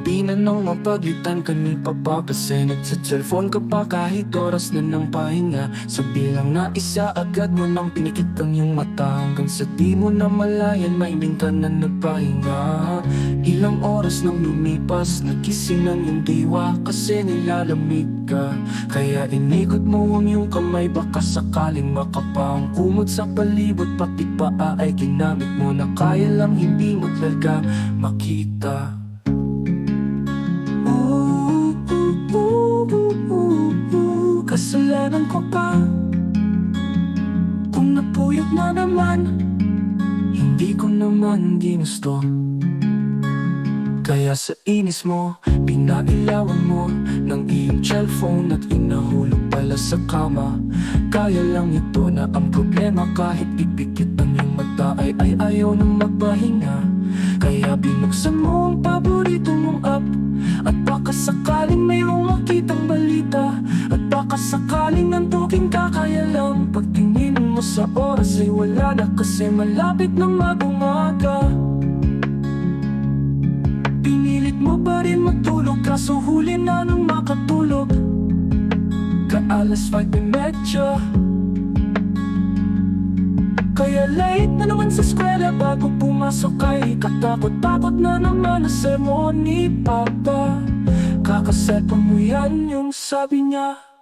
Di na nang mapaglitan ka ni Papa Kasi nagsa-cellphone ka pa kahit oras na ng pahinga. Sa bilang na isa agad mo nang pinikit ang iyong mata. Hanggang sa di mo na malayan maibing ka na nagpahinga. Ilang oras nang lumipas Nagising ng iyong diwa Kasi nilalamig ka. Kaya inikot mo ang iyong kamay Baka sakaling makapang kumot sa palibot Pati paa ay ginamit mo na Kaya lang hindi mo talaga makita Kasalanan ko pa. Kung napuyot na naman Hindi ko naman ginusto. Kaya sa inis mo Pinailawan mo Ng iyong cellphone At inahulog pala sa kama. Kaya lang ito na ang problema Kahit ipikit ang iyong mata Ay ay ayaw nang magpahinga baka sakaling nantukin ka Kaya lang pagtingin mo sa oras Ay wala na kasi malapit na mabumaga Pinilit mo pa rin matulog Kaso huli na nang makatulog. Kaalas 5.30 kaya late na naman sa eskwela bago pumasok ay katakot-takot na naman na sermon ni Papa. Kakaset mo yan yung sabi niya